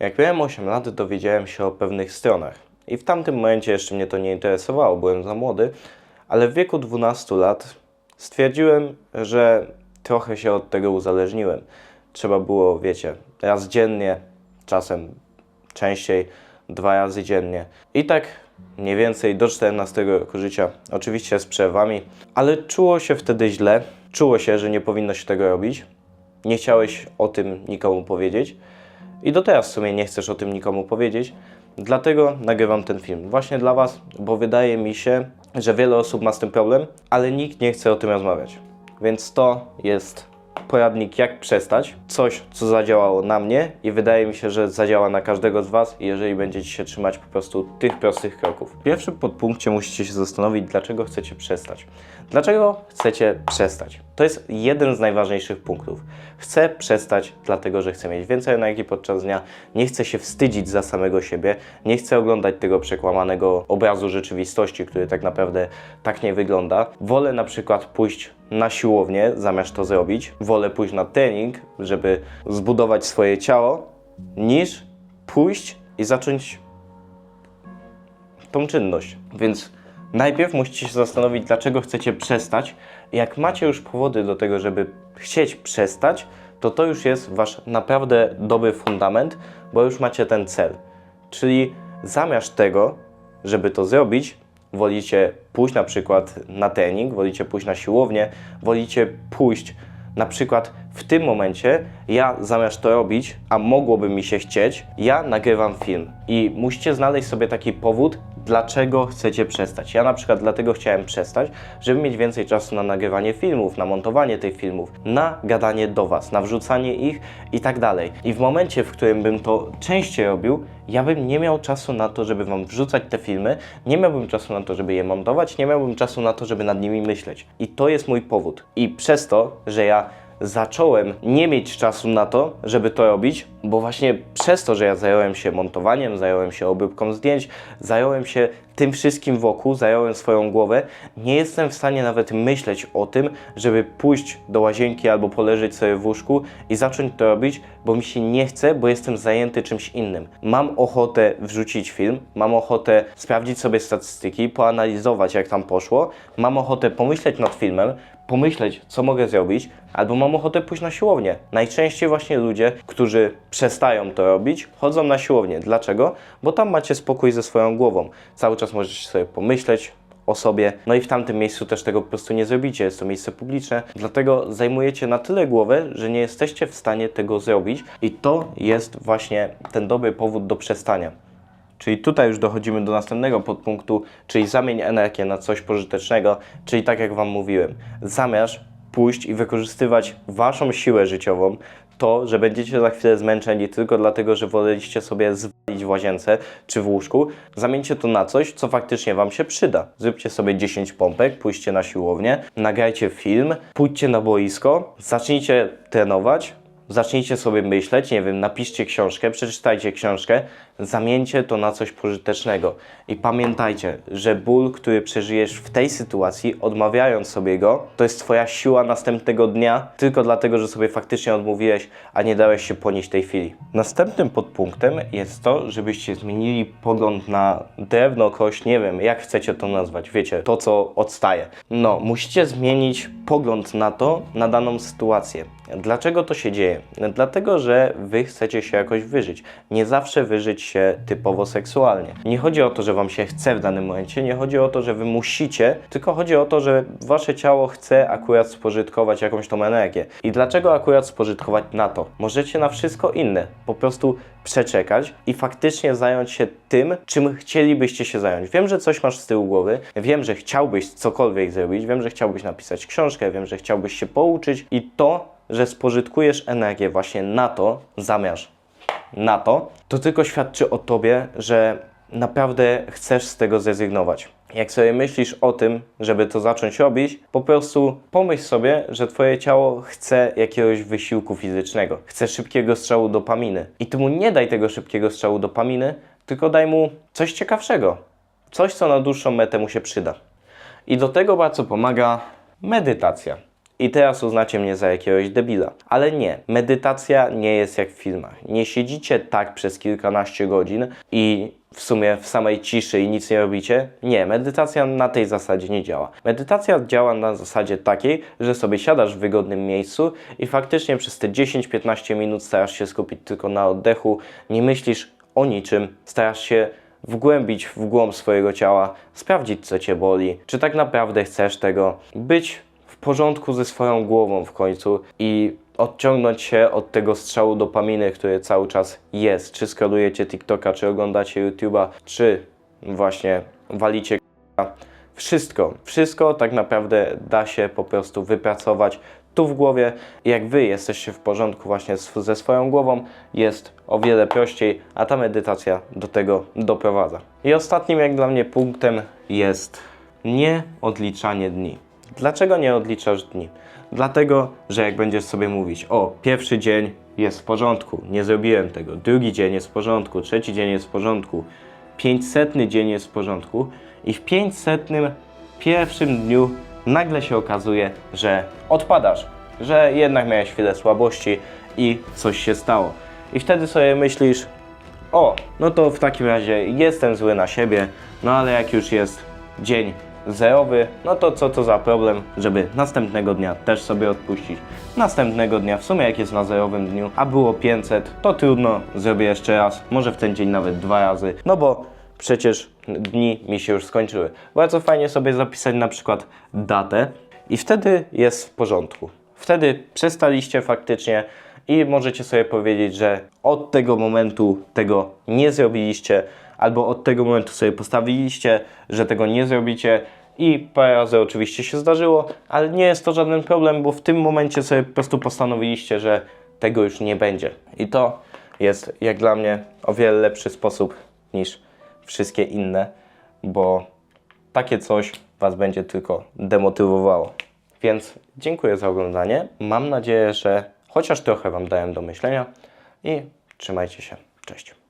Jak miałem 8 lat, dowiedziałem się o pewnych stronach. I w tamtym momencie jeszcze mnie to nie interesowało, byłem za młody, ale w wieku 12 lat stwierdziłem, że trochę się od tego uzależniłem. Trzeba było, wiecie, raz dziennie, czasem częściej, dwa razy dziennie. I tak mniej więcej do 14 roku życia, oczywiście z przerwami, ale czuło się wtedy źle, czuło się, że nie powinno się tego robić. Nie chciałeś o tym nikomu powiedzieć. I do teraz w sumie nie chcesz o tym nikomu powiedzieć, dlatego nagrywam ten film. Właśnie dla Was, bo wydaje mi się, że wiele osób ma z tym problem, ale nikt nie chce o tym rozmawiać. Więc to jest poradnik jak przestać. Coś, co zadziałało na mnie i wydaje mi się, że zadziała na każdego z Was, jeżeli będziecie się trzymać po prostu tych prostych kroków. W pierwszym podpunkcie musicie się zastanowić, dlaczego chcecie przestać. Dlaczego chcecie przestać? To jest jeden z najważniejszych punktów. Chcę przestać, dlatego że chcę mieć więcej energii podczas dnia, nie chcę się wstydzić za samego siebie, nie chcę oglądać tego przekłamanego obrazu rzeczywistości, który tak naprawdę tak nie wygląda. Wolę na przykład pójść na siłownię zamiast to zrobić, wolę pójść na trening, żeby zbudować swoje ciało, niż pójść i zacząć tą czynność. Więc najpierw musicie się zastanowić, dlaczego chcecie przestać. Jak macie już powody do tego, żeby chcieć przestać, to to już jest wasz naprawdę dobry fundament, bo już macie ten cel. Czyli zamiast tego, żeby to zrobić, wolicie pójść na przykład na trening, wolicie pójść na siłownię, wolicie pójść na przykład w tym momencie ja zamiast to robić, a mogłoby mi się chcieć, ja nagrywam film i musicie znaleźć sobie taki powód, dlaczego chcecie przestać. Ja na przykład dlatego chciałem przestać, żeby mieć więcej czasu na nagrywanie filmów, na montowanie tych filmów, na gadanie do Was, na wrzucanie ich i tak dalej. I w momencie, w którym bym to częściej robił, ja bym nie miał czasu na to, żeby Wam wrzucać te filmy, nie miałbym czasu na to, żeby je montować, nie miałbym czasu na to, żeby nad nimi myśleć. I to jest mój powód. I przez to, że ja zacząłem nie mieć czasu na to, żeby to robić, bo właśnie przez to, że ja zająłem się montowaniem, zająłem się obróbką zdjęć, zająłem się tym wszystkim wokół, zająłem swoją głowę, nie jestem w stanie nawet myśleć o tym, żeby pójść do łazienki albo poleżeć sobie w łóżku i zacząć to robić, bo mi się nie chce, bo jestem zajęty czymś innym. Mam ochotę wrzucić film, mam ochotę sprawdzić sobie statystyki, poanalizować jak tam poszło, mam ochotę pomyśleć nad filmem, pomyśleć, co mogę zrobić, albo mam ochotę pójść na siłownię. Najczęściej właśnie ludzie, którzy przestają to robić, chodzą na siłownię. Dlaczego? Bo tam macie spokój ze swoją głową. Cały czas możecie sobie pomyśleć, o sobie. No i w tamtym miejscu też tego po prostu nie zrobicie. Jest to miejsce publiczne, dlatego zajmujecie na tyle głowę, że nie jesteście w stanie tego zrobić, i to jest właśnie ten dobry powód do przestania. Czyli tutaj już dochodzimy do następnego podpunktu, czyli zamień energię na coś pożytecznego, czyli tak jak Wam mówiłem, zamiast pójść i wykorzystywać Waszą siłę życiową, to, że będziecie za chwilę zmęczeni tylko dlatego, że woleliście sobie zwalić w łazience czy w łóżku, zamieńcie to na coś, co faktycznie Wam się przyda. Zróbcie sobie 10 pompek, pójście na siłownię, nagrajcie film, pójdźcie na boisko, zacznijcie trenować, zacznijcie sobie myśleć, nie wiem, napiszcie książkę, przeczytajcie książkę, zamieńcie to na coś pożytecznego. I pamiętajcie, że ból, który przeżyjesz w tej sytuacji, odmawiając sobie go, to jest Twoja siła następnego dnia, tylko dlatego, że sobie faktycznie odmówiłeś, a nie dałeś się ponieść tej chwili. Następnym podpunktem jest to, żebyście zmienili pogląd na drewno, kość, nie wiem, jak chcecie to nazwać, wiecie, to co odstaje. No, musicie zmienić pogląd na to, na daną sytuację. Dlaczego to się dzieje? Dlatego, że wy chcecie się jakoś wyżyć. Nie zawsze wyżyć się typowo seksualnie. Nie chodzi o to, że wam się chce w danym momencie, nie chodzi o to, że wy musicie, tylko chodzi o to, że wasze ciało chce akurat spożytkować jakąś tą energię. I dlaczego akurat spożytkować na to? Możecie na wszystko inne. Po prostu przeczekać i faktycznie zająć się tym, czym chcielibyście się zająć. Wiem, że coś masz z tyłu głowy, wiem, że chciałbyś cokolwiek zrobić, wiem, że chciałbyś napisać książkę, wiem, że chciałbyś się pouczyć i to, że spożytkujesz energię właśnie na to, zamiast na to, to tylko świadczy o tobie, że naprawdę chcesz z tego zrezygnować. Jak sobie myślisz o tym, żeby to zacząć robić, po prostu pomyśl sobie, że twoje ciało chce jakiegoś wysiłku fizycznego, chce szybkiego strzału dopaminy. I ty mu nie daj tego szybkiego strzału dopaminy, tylko daj mu coś ciekawszego. Coś, co na dłuższą metę mu się przyda. I do tego bardzo pomaga medytacja. I teraz uznacie mnie za jakiegoś debila. Ale nie, medytacja nie jest jak w filmach. Nie siedzicie tak przez kilkanaście godzin i w sumie w samej ciszy i nic nie robicie. Nie, medytacja na tej zasadzie nie działa. Medytacja działa na zasadzie takiej, że sobie siadasz w wygodnym miejscu i faktycznie przez te 10-15 minut starasz się skupić tylko na oddechu, nie myślisz o niczym, starasz się wgłębić w głąb swojego ciała, sprawdzić co cię boli, czy tak naprawdę chcesz tego, być porządku ze swoją głową w końcu i odciągnąć się od tego strzału dopaminy, który cały czas jest. Czy skrolujecie TikToka, czy oglądacie YouTube'a, czy właśnie walicie. Wszystko, wszystko tak naprawdę da się po prostu wypracować tu w głowie. Jak wy jesteście w porządku właśnie ze swoją głową, jest o wiele prościej, a ta medytacja do tego doprowadza. I ostatnim jak dla mnie punktem jest nie odliczanie dni. Dlaczego nie odliczasz dni? Dlatego, że jak będziesz sobie mówić, o, pierwszy dzień jest w porządku, nie zrobiłem tego, drugi dzień jest w porządku, trzeci dzień jest w porządku, pięćsetny dzień jest w porządku i w pięćsetnym pierwszym dniu nagle się okazuje, że odpadasz, że jednak miałeś chwilę słabości i coś się stało. I wtedy sobie myślisz, o, no to w takim razie jestem zły na siebie, no ale jak już jest dzień zerowy, no to co to za problem, żeby następnego dnia też sobie odpuścić. Następnego dnia, w sumie jak jest na zerowym dniu, a było 500, to trudno, zrobię jeszcze raz, może w ten dzień nawet dwa razy, no bo przecież dni mi się już skończyły. Bardzo fajnie sobie zapisać na przykład datę i wtedy jest w porządku. Wtedy przestaliście faktycznie i możecie sobie powiedzieć, że od tego momentu tego nie zrobiliście, albo od tego momentu sobie postawiliście, że tego nie zrobicie i parę razy oczywiście się zdarzyło, ale nie jest to żaden problem, bo w tym momencie sobie po prostu postanowiliście, że tego już nie będzie. I to jest jak dla mnie o wiele lepszy sposób niż wszystkie inne, bo takie coś Was będzie tylko demotywowało. Więc dziękuję za oglądanie. Mam nadzieję, że chociaż trochę Wam dałem do myślenia i trzymajcie się. Cześć.